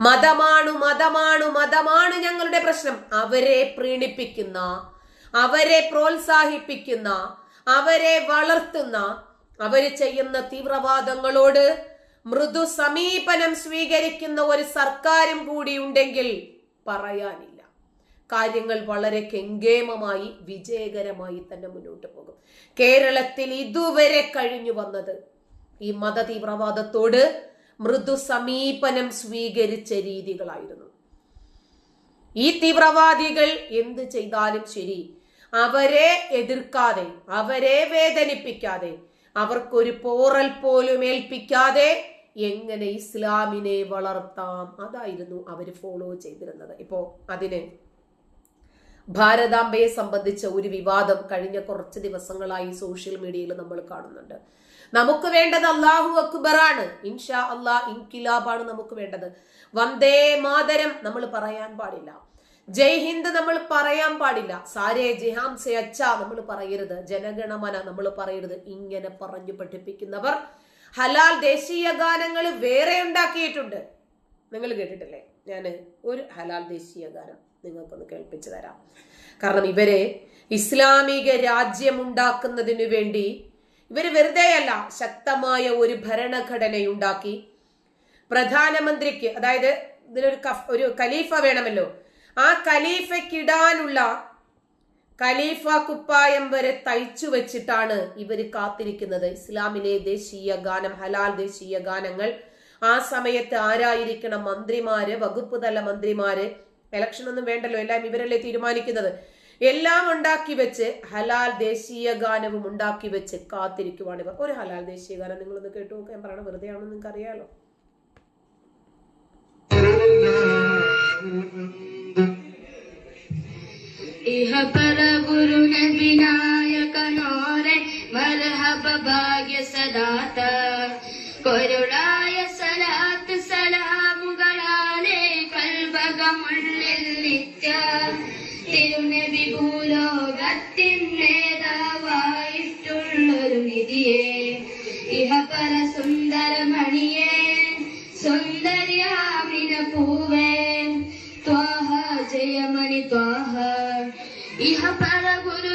മതമാണു മതമാണു മതമാണ് ഞങ്ങളുടെ പ്രശ്നം. അവരെ പ്രീണിപ്പിക്കുന്ന അവരെ പ്രോത്സാഹിപ്പിക്കുന്ന അവരെ വളർത്തുന്ന അവർ ചെയ്യുന്ന തീവ്രവാദങ്ങളോട് മൃദു സമീപനം സ്വീകരിക്കുന്ന ഒരു സർക്കാരും കൂടി ഉണ്ടെങ്കിൽ പറയാനില്ല. കാര്യങ്ങൾ വളരെ കെങ്കേമമായി വിജയകരമായി തന്നെ മുന്നോട്ട് പോകും. കേരളത്തിൽ ഇതുവരെ കഴിഞ്ഞു വന്നത് ഈ മത തീവ്രവാദത്തോട് മൃദു സമീപനം സ്വീകരിച്ച രീതികളായിരുന്നു. ഈ തീവ്രവാദികൾ എന്ത് ചെയ്താലും ശരി. അവരെ എതിർക്കാതെ അവരെ വേദനിപ്പിക്കാതെ അവർക്കൊരു പോറൽ പോലും ഏൽപ്പിക്കാതെ എങ്ങനെ ഇസ്ലാമിനെ വളർത്താം? അതായിരുന്നു അവർ ഫോളോ ചെയ്തിരുന്നത്. ഇപ്പോ അതിന് ഭാരതാംബയെ സംബന്ധിച്ച ഒരു വിവാദം കഴിഞ്ഞ കുറച്ച് ദിവസങ്ങളായി സോഷ്യൽ മീഡിയയിൽ നമ്മൾ കാണുന്നുണ്ട്. നമുക്ക് വേണ്ടത് അള്ളാഹു അക്ബറാണ്. ഇൻഷാ അള്ളാ ഇൻകിലാബാണ് നമുക്ക് വേണ്ടത്. വന്ദേ മാതരം നമ്മൾ പറയാൻ പാടില്ല. ജയ് ഹിന്ദ് നമ്മൾ പറയാൻ പാടില്ല. സാരേ ജിഹാം സെ അച്ഛ നമ്മൾ പറയരുത്. ജനഗണമന നമ്മൾ പറയരുത്. ഇങ്ങനെ പറഞ്ഞു പഠിപ്പിക്കുന്നവർ ഹലാൽ ദേശീയ ഗാനങ്ങൾ വേറെ ഉണ്ടാക്കിയിട്ടുണ്ട്. നിങ്ങൾ കേട്ടിട്ടില്ലേ? ഞാൻ ഒരു ഹലാൽ ദേശീയ ഗാനം നിങ്ങൾക്കൊന്ന് കേൾപ്പിച്ചു തരാം. കാരണം ഇവരെ ഇസ്ലാമിക രാജ്യമുണ്ടാക്കുന്നതിനു വേണ്ടി ഇവർ വെറുതെയല്ല ശക്തമായ ഒരു ഭരണഘടനയുണ്ടാക്കി. പ്രധാനമന്ത്രിക്ക് അതായത് ഇതിനൊരു ഒരു ഖലീഫ വേണമല്ലോ. ആ ഖലീഫയ്ക്കിടാനുള്ള ഖലീഫ കുപ്പായം വരെ തയ്ച്ചു വെച്ചിട്ടാണ് ഇവർ കാത്തിരിക്കുന്നത്. ഇസ്ലാമിലെ ദേശീയ ഗാനം ഹലാൽ ദേശീയ ഗാനങ്ങൾ. ആ സമയത്ത് ആരായിരിക്കണം മന്ത്രിമാര് വകുപ്പ് തല മന്ത്രിമാര്? ഇലക്ഷൻ ഒന്നും വേണ്ടല്ലോ എല്ലാം ഇവരല്ലേ തീരുമാനിക്കുന്നത്. എല്ലാം ഉണ്ടാക്കി വെച്ച് ഹലാൽ ദേശീയ ഗാനവും ഉണ്ടാക്കി വെച്ച് കാത്തിരിക്കുവാണ് ഇവർ. ഒരു ഹലാൽ ദേശീയ ഗാനം നിങ്ങളൊന്ന് കേട്ടു നോക്കാൻ ഞാൻ പറയണത് വെറുതെ ആണെന്ന് നിങ്ങൾക്ക് അറിയാലോ? ഇഹ പരഗുരു ഭാഗ്യ സദാത സലാത്ത് നിത്യ. തിരുനബി ഭൂലോകത്തിൻ നേതാവായിട്ടുള്ളൊരു നിധിയെ. ഇഹ പര സുന്ദരമണിയെ സുന്ദര്യാമിന പൂവേ ത്വാഹ ജയമണി ത്വാഹ. ഇഹ പര ഗുരു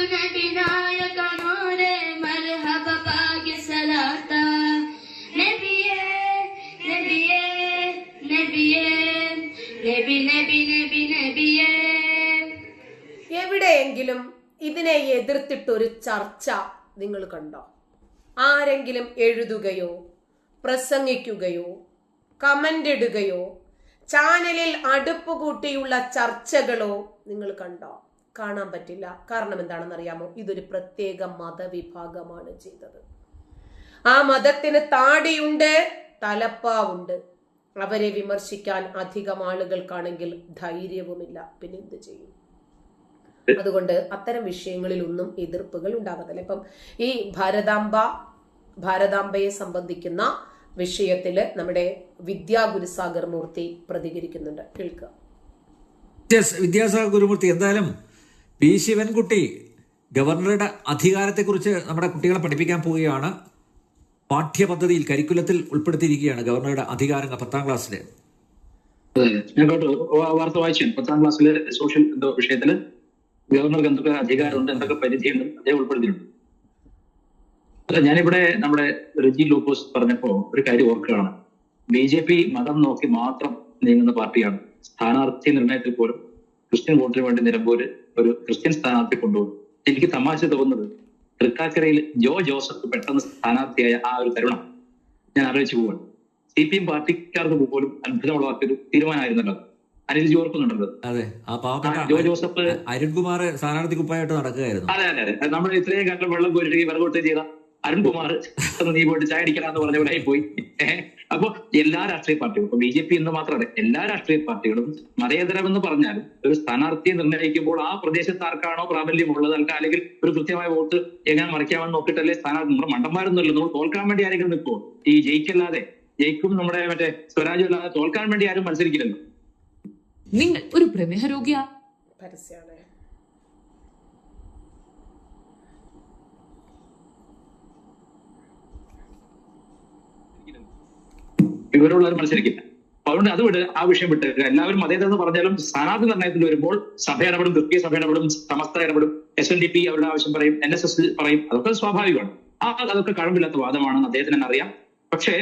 ഇതിനെ എതിർത്തിട്ടൊരു ചർച്ച നിങ്ങൾ കണ്ടോ? ആരെങ്കിലും എഴുതുകയോ പ്രസംഗിക്കുകയോ കമന്റ് ഇടുകയോ ചാനലിൽ അടുപ്പ് കൂട്ടിയുള്ള ചർച്ചകളോ നിങ്ങൾ കണ്ടോ? കാണാൻ പറ്റില്ല. കാരണം എന്താണെന്ന് അറിയാമോ? ഇതൊരു പ്രത്യേക മതവിഭാഗമാണ് ചെയ്തത്. ആ മതത്തിന് താടിയുണ്ട് തലപ്പാവുണ്ട്. അവരെ വിമർശിക്കാൻ അധികം ആളുകൾക്കാണെങ്കിൽ ധൈര്യവുമില്ല. പിന്നെ എന്ത് ചെയ്യും? അതുകൊണ്ട് അത്തരം വിഷയങ്ങളിൽ ഒന്നും എതിർപ്പുകൾ ഉണ്ടാകത്തില്ല ഇപ്പം ഈ ഭാരതാംബ ഭാരതാംബയെ സംബന്ധിക്കുന്ന വിഷയത്തിൽ നമ്മുടെ വിദ്യാ ഗുരുസാഗർ മൂർത്തി പ്രതികരിക്കുന്നുണ്ട്. കേൾക്കുക. യെസ് വിദ്യാസാഗർ ഗുരുമൂർത്തി എന്തായാലും പി. ശിവൻകുട്ടി ഗവർണറുടെ അധികാരത്തെക്കുറിച്ച് നമ്മുടെ കുട്ടികളെ പഠിപ്പിക്കാൻ പോവുകയാണ്. പാഠ്യപദ്ധതിയിൽ കരിക്കുലത്തിൽ ഉൾപ്പെടുത്തിയിരിക്കുകയാണ് ഗവർണറുടെ അധികാരങ്ങൾ പത്താം ക്ലാസ്സിലെ. ഞാൻ കേട്ടു വാർത്ത വായിച്ചു. പത്താം ക്ലാസ്സിലെ സോഷ്യൽ എന്തോ വിഷയത്തിൽ ഗവർണർക്ക് എന്തൊക്കെ അധികാരമുണ്ട് എന്തൊക്കെ പരിധിയുണ്ട് അതേ ഉൾപ്പെടുത്തിയിട്ടുണ്ട്. അല്ല ഞാനിവിടെ നമ്മുടെ റിജി ലൂക്കോസ് പറഞ്ഞപ്പോ ഒരു കാര്യം ഓർക്കുകയാണ്. ബി ജെ പി മതം നോക്കി മാത്രം നീങ്ങുന്ന പാർട്ടിയാണ്. സ്ഥാനാർത്ഥി നിർണയത്തിൽ പോലും ക്രിസ്ത്യൻ വോട്ടിന് വേണ്ടി നിലമ്പൂര് ഒരു ക്രിസ്ത്യൻ സ്ഥാനാർത്ഥി കൊണ്ടുപോകും എനിക്ക് തമാശ തോന്നുന്നത് തൃക്കാക്കരയിൽ ജോ ജോസഫ് പെട്ടെന്ന് സ്ഥാനാർത്ഥിയായ ആ ഒരു തരുണം ഞാൻ ആലോചിച്ചു പോവാണ്. സി പി എം പാർട്ടിക്കാർക്ക് പോലും അത്ഭുതം ഉളവാക്കിയൊരു തീരുമാനമായിരുന്നല്ലോ അനിൽ ജി ഓർക്കുന്നുണ്ടല്ലോ അതെ ആ പാവപ്പെട്ട ജോ ജോസഫ് അരുൺകുമാർ സ്ഥാനാർത്ഥി കുപ്പായിട്ട് നടക്കുകയായിരുന്നു. അതെ അതെ അതെ. നമ്മൾ ഇത്രയും കാലം വെള്ളം കോരുകയും വെറുതെ ചെയ്ത അരുൺകുമാർ നീ പോയിട്ട് ചായ അടിക്കലാന്ന് പറഞ്ഞ പോലെ പോയി അപ്പൊ എല്ലാ രാഷ്ട്രീയ പാർട്ടികളും ഇപ്പൊ ബി ജെ പി എന്ന് മാത്രമല്ല എല്ലാ രാഷ്ട്രീയ പാർട്ടികളും മതേതരം എന്ന് പറഞ്ഞാലും ഒരു സ്ഥാനാർത്ഥിയെ നിർണയിക്കുമ്പോൾ ആ പ്രദേശത്ത് ആർക്കാണോ പ്രാബല്യമുള്ളത്? അല്ല അല്ലെങ്കിൽ ഒരു കൃത്യമായ വോട്ട് എങ്ങനെ മറിക്കാമെന്ന് നോക്കിയിട്ടല്ലേ സ്ഥാനാർത്ഥി? നമ്മുടെ മണ്ടന്മാരൊന്നുമല്ലോ നമ്മൾ തോൽക്കാൻ വേണ്ടി ആരെങ്കിലും നിൽക്കുമോ ഈ ജയിക്കല്ലാതെ ജയിക്കും നമ്മുടെ മറ്റേ സ്വരാജ് അല്ലാതെ തോൽക്കാൻ വേണ്ടി ആരും മത്സരിക്കില്ലല്ലോ. നിങ്ങൾ ഒരു പ്രമേഹ രോഗിയാ? പരസ്യമാണ് വിവരമുള്ളവർ മത്സരിക്കില്ല അതുകൊണ്ട് അത് വിട്ട് ആ വിഷയം വിട്ട് എല്ലാവരും അതേതെന്ന് പറഞ്ഞാലും സ്ഥാനാർത്ഥി നിർണയത്തിൽ വരുമ്പോൾ സഭ ഇടപെടും ക്രിസ്തീയ സഭ ഇടപെടും സമസ്ത ഇടപെടും എസ് എൻ ഡി പി അവരുടെ ആവശ്യം പറയും എൻ എസ് എസ് പറയും. അതൊക്കെ സ്വാഭാവികമാണ്. ആ അതൊക്കെ കഴമ്പില്ലാത്ത വാദമാണെന്ന് അദ്ദേഹത്തിന് തന്നെ അറിയാം. പക്ഷേ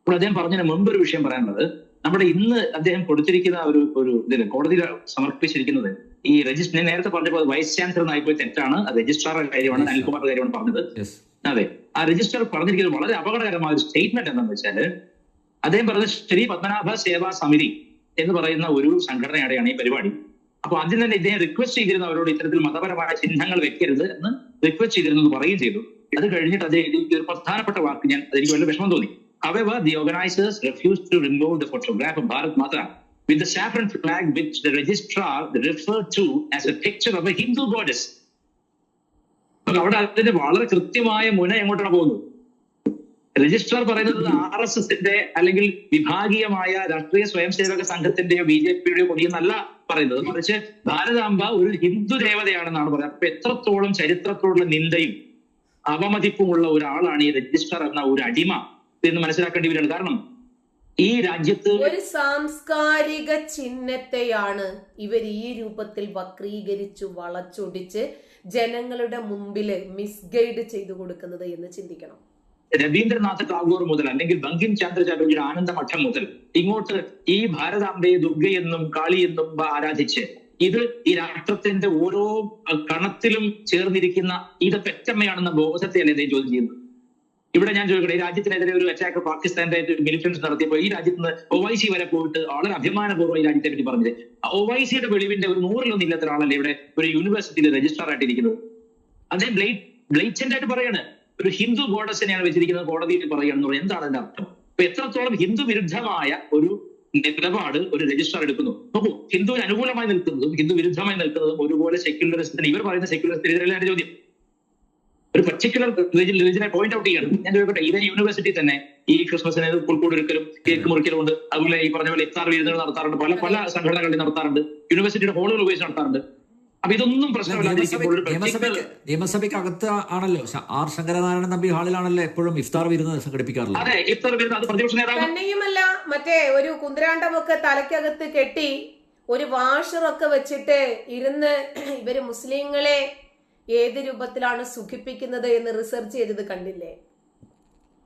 ഇപ്പോൾ അദ്ദേഹം പറഞ്ഞതിന് മുമ്പ് ഒരു വിഷയം പറയാനുള്ളത് നമ്മുടെ ഇന്ന് അദ്ദേഹം കൊടുത്തിരിക്കുന്ന ഒരു ഒരു ഇതിൽ കോടതിയിൽ സമർപ്പിച്ചിരിക്കുന്നത് ഈ രജിസ്റ്റർ ഞാൻ നേരത്തെ പറഞ്ഞപ്പോൾ വൈസ് ചാൻസലർ ആയിപ്പോയി തെറ്റാണ്. അത് രജിസ്ട്രാറുടെ കാര്യമാണ് അനിൽകുമാറിന്റെ കാര്യമാണ് പറഞ്ഞത്. അതെ. ആ രജിസ്റ്റർ പറഞ്ഞിരിക്കുന്നത് വളരെ അപകടകരമായ ഒരു സ്റ്റേറ്റ്മെന്റ് എന്താണെന്ന് വെച്ചാൽ അദ്ദേഹം പറഞ്ഞത് ശ്രീ പത്മനാഭ സേവാ സമിതി എന്ന് പറയുന്ന ഒരു സംഘടനയുടെയാണ് ഈ പരിപാടി. അപ്പൊ ആദ്യം തന്നെ ഇദ്ദേഹം റിക്വസ്റ്റ് ചെയ്തിരുന്ന അവരോട് ഇത്തരത്തിൽ മതപരമായ ചിഹ്നങ്ങൾ വെക്കരുത് എന്ന് റിക്വസ്റ്റ് ചെയ്തിരുന്നു എന്ന് പറയുകയും ചെയ്തു. അത് കഴിഞ്ഞിട്ട് അദ്ദേഹം എനിക്ക് ഒരു പ്രധാനപ്പെട്ട വാക്ക് ഞാൻ അതെനിക്ക് വലിയ വിഷമം തോന്നി. However, the organizers refused to remove the photograph of Bharat Mata with the saffron flag which the registrar referred to as a picture of a Hindu goddess. അവിടെ അതിന്റെ വളരെ കൃത്യമായ മുന എങ്ങോട്ടാണ് പോകുന്നത്? രജിസ്ട്രാർ പറയുന്നത് ആർ എസ് എസിന്റെ അല്ലെങ്കിൽ വിഭാഗീയമായ രാഷ്ട്രീയ സ്വയം സേവക സംഘത്തിന്റെയോ ബി ജെ പിയുടെയോ കൊടിയെന്നല്ല പറയുന്നത്. മറിച്ച് ഭാരതാംബ ഒരു ഹിന്ദു ദേവതയാണെന്നാണ് പറയുന്നത്. അപ്പൊ എത്രത്തോളം ചരിത്രത്തോടുള്ള നിന്ദയും അവമതിപ്പുമുള്ള ഒരാളാണ് ഈ രജിസ്ട്രാർ എന്ന ഒരു അടിമ. എന്ന് മനസ്സിലാക്കേണ്ടി വരികയാണ് കാരണം ഈ രാജ്യത്ത് ഒരു സാംസ്കാരിക ചിഹ്നത്തെയാണ് ഇവർ ഈ രൂപത്തിൽ വക്രീകരിച്ചു വളച്ചൊടിച്ച് ജനങ്ങളുടെ മുമ്പിൽ മിസ്ഗൈഡ് ചെയ്തു കൊടുക്കുന്നത് എന്ന് ചിന്തിക്കണം. രവീന്ദ്രനാഥ ടാഗോർ മുതൽ അല്ലെങ്കിൽ ബങ്കിം ചന്ദ്ര ചാറ്റർജിയുടെ ആനന്ദമഠം മുതൽ ഇങ്ങോട്ട് ഈ ഭാരതാംബയെ ദുർഗയെന്നും കാളിയെന്നും ആരാധിച്ച് ഇത് ഈ രാഷ്ട്രത്തിന്റെ ഓരോ കണത്തിലും ചേർന്നിരിക്കുന്ന ഇത് പെറ്റമ്മയാണെന്ന ബോധത്തെ അല്ലെ ചോദ്യം ചെയ്യുന്നത്? ഇവിടെ ഞാൻ ചോദിക്കട്ടെ ഈ രാജ്യത്തിനെതിരെ ഒരു അറ്റാക്ക് പാകിസ്ഥാന്റെ മിലിറ്റൻസ് നടത്തിയപ്പോൾ ഈ രാജ്യത്ത് നിന്ന് ഒവൈസി വരെ പോയിട്ട് വളരെ അഭിമാനപൂർവം ഈ രാജ്യത്തെ പറ്റി പറഞ്ഞത്. ഒവൈസിയുടെ വെളിവിന്റെ ഒരു നൂറിലൊന്നും ഇല്ലാത്ത ഒരാളല്ലേ ഇവിടെ ഒരു യൂണിവേഴ്സിറ്റിയിൽ രജിസ്ട്രാർ ആയിട്ടിരിക്കുന്നത്? അദ്ദേഹം ബ്ലൈറ്റന്റ് ആയിട്ട് പറയാണ്. ഒരു ഹിന്ദു ഗോഡസിനെയാണ് വെച്ചിരിക്കുന്നത് കോടതിയിൽ പറയുകയാണെന്ന് പറയുന്നത് എന്താണ് അതിന്റെ അർത്ഥം? അപ്പൊ എത്രത്തോളം ഹിന്ദു വിരുദ്ധമായ ഒരു നിലപാട് ഒരു രജിസ്ട്രാർ എടുക്കുന്നു? നോക്കൂ ഹിന്ദുവിന് അനുകൂലമായി നിൽക്കുന്നതും ഹിന്ദു വിരുദ്ധമായി നിൽക്കുന്നതും ഒരുപോലെ സെക്യുലറിസ്റ്റിന് ഇവർ പറയുന്ന സെക്യുലറിസ്റ്റിനെതിരെയുള്ള ചോദ്യം. ഒരു പർട്ടിക്കുലർ റിലീജിയനെ പോയിന്റ് ഔട്ട് ചെയ്യണം. ഞാൻ ചോദിക്കട്ടെ ഇതേ യൂണിവേഴ്സിറ്റി തന്നെ ഈ ക്രിസ്മസിന് പുൽക്കൂടൊരുക്കലും കേക്ക് മുറിക്കലും ഉണ്ട് അതുപോലെ ഈ പറഞ്ഞ പോലെ ഇഫ്താർ വിരുന്നുകൾ നടത്താറുണ്ട്. പല പല സംഘടനകളിൽ നടത്താറുണ്ട്. യൂണിവേഴ്സിറ്റിയുടെ ഹോളുകൾ ഉപയോഗിച്ച് നടത്താറുണ്ട്. അപ്പൊ ഇതൊന്നും നിയമസഭയ്ക്ക് അകത്ത് ആണല്ലോ. ആർ ശങ്കരനാരായണൻ തമ്പി ഹാളിലാണല്ലോ എപ്പോഴും ഇഫ്താർ വിരുന്ന് സംഘടിപ്പിക്കാറുള്ളത്. അതെ ഇഫ്താർ വിരുന്ന് അത് പ്രതിപക്ഷ നേതാവ് തന്നെയുമല്ല മറ്റേ ഒരു കുന്തിരാണ്ടമൊക്കെ തലയ്ക്കകത്ത് കെട്ടി ഒരു വാഷറൊക്കെ വെച്ചിട്ട് ഇരുന്ന് ഇവർ മുസ്ലിങ്ങളെ ഏത് രൂപത്തിലാണ് സുഖിപ്പിക്കുന്നത് എന്ന് റിസർച്ച് ചെയ്തത് കണ്ടില്ലേ?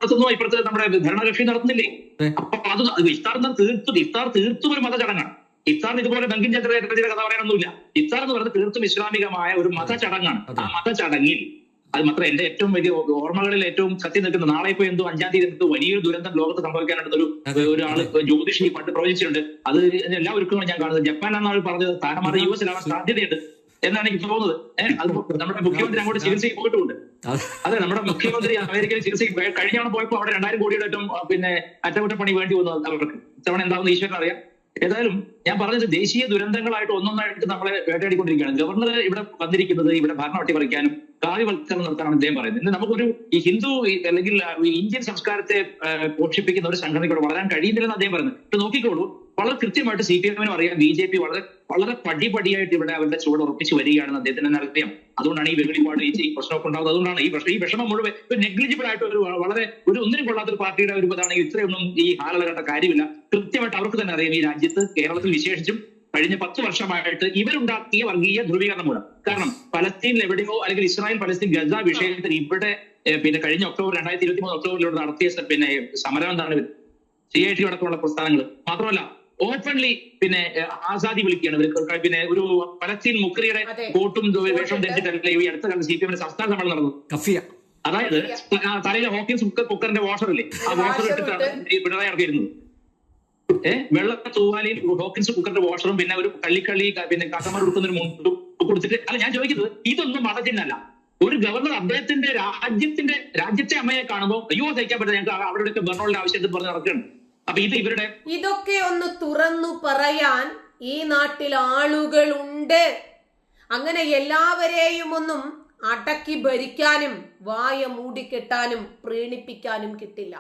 നടത്തുന്നു ഇപ്പോഴത്തെ നമ്മുടെ ഭരണകക്ഷി നടത്തുന്നില്ലേ. അപ്പൊ അത് ഇഫ്താർ തീർത്തും ഇഫ്താർ തീർത്തും ഒരു മതചടങ്ങാണ്. ഇഫ്താർ ഇതുപോലെ ബങ്കിം ചക്രവർത്തിയുടെ കഥ പറയാനൊന്നുമില്ല ഇഫ്താർ എന്ന് പറയുന്നത് തീർത്തും ഇസ്ലാമികമായ ഒരു മതചടങ്ങാണ്. ചടങ്ങാണ് ആ മതചടങ്ങിൽ അത് മാത്രം എന്റെ ഏറ്റവും വലിയ ഓർമ്മകളിൽ ഏറ്റവും കത്തി നിൽക്കുന്ന നാളെ ഇപ്പൊ എന്തോ അഞ്ചാം തീയതി എന്തോ വലിയൊരു ദുരന്തം ലോകത്ത് സംഭവിക്കാനായിട്ട് ഒരു ഒരാൾ ഒരാൾ ജ്യോതിഷി പണ്ട് പ്രവചിച്ചിട്ടുണ്ട്. അത് എല്ലാ ഒരുക്കങ്ങളും ഞാൻ കാണുന്നത്. ജപ്പാനാണ് ആൾ പറഞ്ഞത്. താരമാർ യു എസിലാണ് സാധ്യതയുണ്ട്. എന്നാണ് എനിക്ക് തോന്നുന്നത്. ഏഹ് അത് നമ്മുടെ മുഖ്യമന്ത്രി അങ്ങോട്ട് ചികിത്സയ്ക്ക് പോയിട്ടുണ്ട്. അതെ. നമ്മുടെ മുഖ്യമന്ത്രി അമേരിക്കയിൽ ചികിത്സയ്ക്ക് കഴിഞ്ഞ തവണ പോയപ്പോൾ അവിടെ രണ്ടായിരം കോടിയുടെ ഏറ്റവും പിന്നെ അറ്റകുറ്റപ്പണി വേണ്ടി വന്നു അവർക്ക്. ഇത്തവണ എന്താണെന്ന് ഈശ്വരൻ അറിയാം. ഏതായാലും ഞാൻ പറഞ്ഞത് ദേശീയ ദുരന്തങ്ങളായിട്ട് ഒന്നൊന്നായിട്ട് നമ്മളെ വേട്ടയാടിക്കൊണ്ടിരിക്കുകയാണ്. ഗവർണർ ഇവിടെ വന്നിരിക്കുന്നത് ഇവിടെ ഭരണം അട്ടിമറിക്കാനും കാവ്യവൽക്കരണം നടത്താനാണ് അദ്ദേഹം പറയുന്നത്. ഇന്ന് നമുക്കൊരു ഈ ഹിന്ദു അല്ലെങ്കിൽ ഇന്ത്യൻ സംസ്കാരത്തെ പോഷിപ്പിക്കുന്ന ഒരു സംഘടനയ്ക്കൂടെ വളരാൻ കഴിയുന്നില്ലെന്ന് അദ്ദേഹം പറയുന്നത്. ഇപ്പൊ നോക്കിക്കോളൂ വളരെ കൃത്യമായിട്ട് സി പി എമ്മിനും അറിയാം. ബി ജെ പി വളരെ വളരെ പടിപടിയായിട്ട് ഇവിടെ അവരുടെ ചുവട് ഉറപ്പിച്ച് വരികയാണെന്ന് അദ്ദേഹത്തിന് തന്നെ അറിയാം. അതുകൊണ്ടാണ് ഈ വെളിപാട് ഈ പ്രശ്നമൊക്കെ ഉണ്ടാകുന്നത് അതുകൊണ്ടാണ് ഈ പ്രശ്നം ഈ വിഷമം മുഴുവൻ നെഗ്ലിജിബിൾ ആയിട്ട് ഒരു വളരെ ഒരു ഒന്നിനും കൊള്ളാത്ത ഒരു പാർട്ടിയുടെ ഒരു ഇതാണെങ്കിൽ ഇത്രയൊന്നും ഈ ഹാലള കണ്ട കാര്യമില്ല. കൃത്യമായിട്ട് അവർക്ക് തന്നെ അറിയാം ഈ രാജ്യത്ത് കേരളത്തിൽ വിശേഷിച്ചും കഴിഞ്ഞ പത്ത് വർഷമായിട്ട് ഇവരുണ്ടാക്കിയ വർഗീയ ധ്രുവീകരണം മൂലം. കാരണം പലസ്തീനിൽ എവിടെയോ അല്ലെങ്കിൽ ഇസ്രായേൽ പലസ്തീൻ ഗസ വിഷയത്തിൽ ഇവിടെ പിന്നെ കഴിഞ്ഞ ഒക്ടോബർ രണ്ടായിരത്തി ഇരുപത്തി മൂന്ന് ഒക്ടോബറിലൂടെ നടത്തിയ പിന്നെ സമരം എന്താണ്? സി ഐ ടി അടക്കമുള്ള പ്രസ്ഥാനങ്ങൾ മാത്രമല്ല ഓപ്പൺലി പിന്നെ ആസാദി വിളിക്കുകയാണ്. ഇവർക്ക് പിന്നെ ഒരു പലസ്തീൻ മുക്രിയുടെ. കോട്ടും വേഷം ധരിച്ചിട്ടല്ലേ ഈ അടുത്ത കാലത്ത് സി പി എമ്മിന്റെ സംസ്ഥാന സമ്മേളനം നടന്നു കഫിയ. അതായത് തലയിൽ തലയിലെ ഹോക്കിൻസ് കുക്കറിന്റെ വാഷർ ഇല്ലേ ആ വാഷർ ഇട്ടിട്ടാണ് ഈ പിണറായി ഇറക്കിയിരുന്നത്. ഏഹ് വെള്ള തൂവാലിയിൽ ഹോക്കിൻസ് കുക്കറിന്റെ വാഷറും പിന്നെ ഒരു കള്ളിക്കള്ളി പിന്നെ കസമർ കൊടുക്കുന്ന ഒരു മുണ്ടും കൊടുത്തിട്ട് അല്ല ഞാൻ ചോദിക്കുന്നത് ഇതൊന്നും മതചിഹ്നല്ല ഒരു ഗവർണർ അദ്ദേഹത്തിന്റെ രാജ്യത്തിന്റെ രാജ്യത്തെ അമ്മയെ കാണുമ്പോൾ അയ്യോ സഹിക്കാൻ പറ്റില്ല ഞങ്ങൾക്ക് അവരുടെ ബെർണോളിന്റെ ആവശ്യത്തിൽ പറഞ്ഞ് നടക്കുകയാണ്. അപ്പൊ ഇത് ഇവരുടെ ഇതൊക്കെ ഒന്ന് തുറന്നു പറയാൻ ഈ നാട്ടിൽ ആളുകൾ ഉണ്ട് അങ്ങനെ എല്ലാവരെയും ഒന്നും അടക്കി ഭരിക്കാനും വായ മൂടിക്കെട്ടാനും പ്രീണിപ്പിക്കാനും കിട്ടില്ല.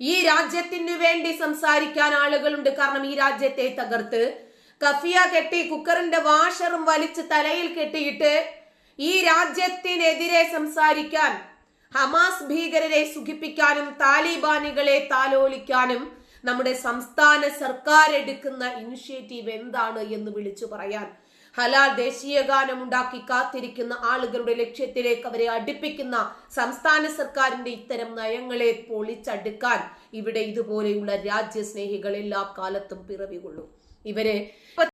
ഈ രാജ്യത്തിന് വേണ്ടി സംസാരിക്കാൻ ആളുകളുണ്ട്. കാരണം ഈ രാജ്യത്തെ തകർത്ത് കഫിയ കെട്ടി കുക്കറിന്റെ വാഷറും വലിച്ച് തലയിൽ കെട്ടിയിട്ട് ഈ രാജ്യത്തിനെതിരെ സംസാരിക്കാൻ ഹമാസ് ഭീകരരെ സുഖിപ്പിക്കാനും താലിബാനികളെ താലോലിക്കാനും നമ്മുടെ സംസ്ഥാന സർക്കാർ എടുക്കുന്ന ഇനിഷ്യേറ്റീവ് എന്താണ് എന്ന് വിളിച്ചു പറയാൻ. ഹലാൽ ദേശീയ ഗാനം ഉണ്ടാക്കി കാത്തിരിക്കുന്ന ആളുകളുടെ ലക്ഷ്യത്തിലേക്ക് അവരെ അടുപ്പിക്കുന്ന സംസ്ഥാന സർക്കാരിന്റെ ഇത്തരം നയങ്ങളെ പൊളിച്ചടുക്കാൻ ഇവിടെ ഇതുപോലെയുള്ള രാജ്യസ്നേഹികൾ എല്ലാ കാലത്തും പിറവികൊള്ളും. ഇവരെ